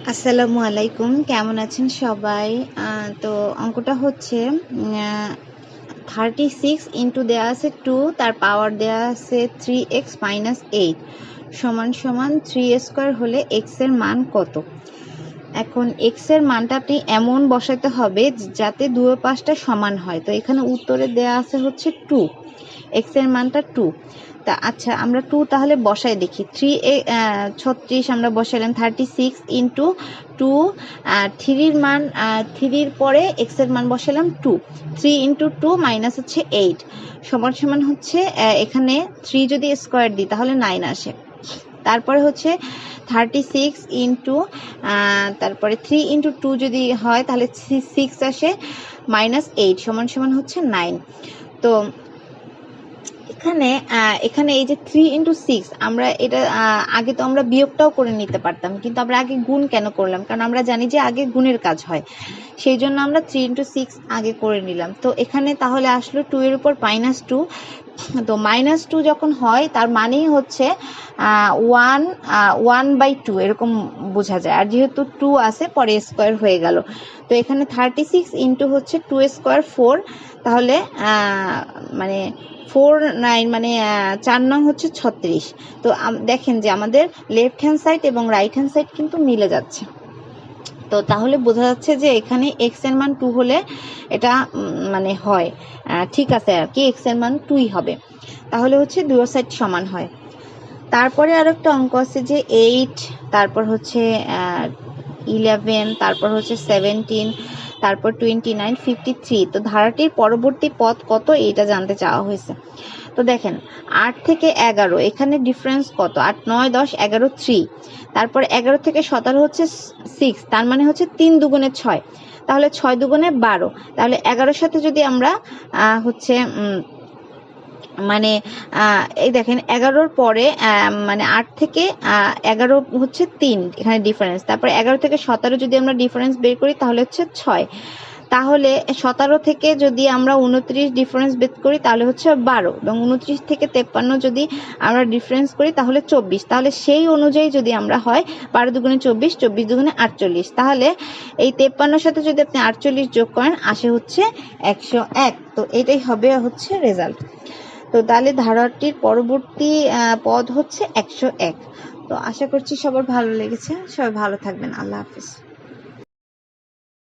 আসসালামু আলাইকুম, কেমন আছেন সবাই? তো অঙ্কটা হচ্ছে থার্টি সিক্স ইন্টু দেওয়া আছে টু তার পাওয়ার দেওয়া আছে থ্রি এক্স মাইনাস এইট সমান সমান থ্রি স্কোয়ার হলে এক্সের মান কত? এখন এক্সের মানটা আপনি এমন বসাতে হবে যাতে দুই পাশটা সমান হয়। তো এখানে উত্তরে দেওয়া আছে হচ্ছে টু এক্সের মানটা টু তা আচ্ছা আমরা টু তাহলে বসাই দেখি। থ্রি এ ছত্রিশ আমরা বসাইলাম থার্টি সিক্স ইন্টু টু থ্রির মান থ্রির পরে এক্সের মান বসালাম two three into two minus হচ্ছে এইট সমান সমান হচ্ছে এখানে থ্রি যদি স্কোয়ার দিই তাহলে নাইন আসে। তারপরে হচ্ছে থার্টি সিক্স ইন্টু তারপরে থ্রি ইন্টু টু যদি হয়, তাহলে সিক্স আসে মাইনাস এইট সমান সমান হচ্ছে নাইন তো এখানে এখানে এই যে থ্রি ইন্টু সিক্স আমরা এটা আগে তো আমরা বিয়োগটাও করে নিতে পারতাম, কিন্তু আমরা আগে গুণ কেন করলাম? কারণ আমরা জানি যে আগে গুণের কাজ হয়। সেই জন্য আমরা থ্রি ইন্টু সিক্স আগে করে নিলাম। তো এখানে তাহলে আসলো টু এর উপর মাইনাস টু তো মাইনাস টু যখন হয়, তার মানেই হচ্ছে ওয়ান ওয়ান বাই টু এরকম বোঝা যায়। আর যেহেতু টু আছে, পরে স্কোয়ার হয়ে গেল। তো এখানে থার্টি সিক্স ইন্টু হচ্ছে টু স্কোয়ার ফোর তাহলে মানে ফোর নাইন মানে চার নং হচ্ছে ছত্রিশ। তো দেখেন যে আমাদের লেফট হ্যান্ড সাইড এবং রাইট হ্যান্ড সাইড কিন্তু মিলে যাচ্ছে। তো তাহলে বোঝা যাচ্ছে যে এখানে এক্সের মান টু হলে এটা মানে হয়। ঠিক আছে আর কি এক্সের মান টুই হবে। তাহলে হচ্ছে দুই সাইড সমান হয়। তারপরে আর একটা অঙ্ক আছে যে এইট তারপর হচ্ছে ইলেভেন তারপর হচ্ছে সেভেন্টিন তারপর টোয়েন্টি নাইন ফিফটি থ্রি তো ধারাটির পরবর্তী পথ কত? এইটা জানতে চাওয়া হয়েছে। তো দেখেন, আট থেকে এগারো, এখানে ডিফারেন্স কত? আট, নয়, দশ, এগারো থ্রি তারপর এগারো থেকে সতেরো হচ্ছে সিক্স তার মানে হচ্ছে তিন দুগুণে ছয়। তাহলে ছয় দুগুণে বারো। তাহলে এগারোর সাথে যদি আমরা হচ্ছে মানে এই দেখেন, এগারোর পরে মানে আট থেকে এগারো হচ্ছে তিন, এখানে ডিফারেন্স তারপরে এগারো থেকে সতেরো যদি আমরা ডিফারেন্স বের করি, তাহলে হচ্ছে ছয়। তাহলে সতেরো থেকে যদি আমরা উনত্রিশ ডিফারেন্স বের করি, তাহলে হচ্ছে বারো। এবং উনত্রিশ থেকে তেপ্পান্ন যদি আমরা ডিফারেন্স করি, তাহলে চব্বিশ। তাহলে সেই অনুযায়ী যদি আমরা হয়, বারো দুগুণে চব্বিশ চব্বিশ দুগুণে আটচল্লিশ। তাহলে এই তেপ্পান্নর সাথে যদি আপনি আটচল্লিশ যোগ করেন, আসে হচ্ছে একশো এক। তো এটাই হবে হচ্ছে রেজাল্ট তো তাহলে ধারাটির পরবর্তী পদ হচ্ছে একশো এক। তো আশা করছি সবার ভালো লেগেছে। সবাই ভালো থাকবেন। আল্লাহ হাফিজ।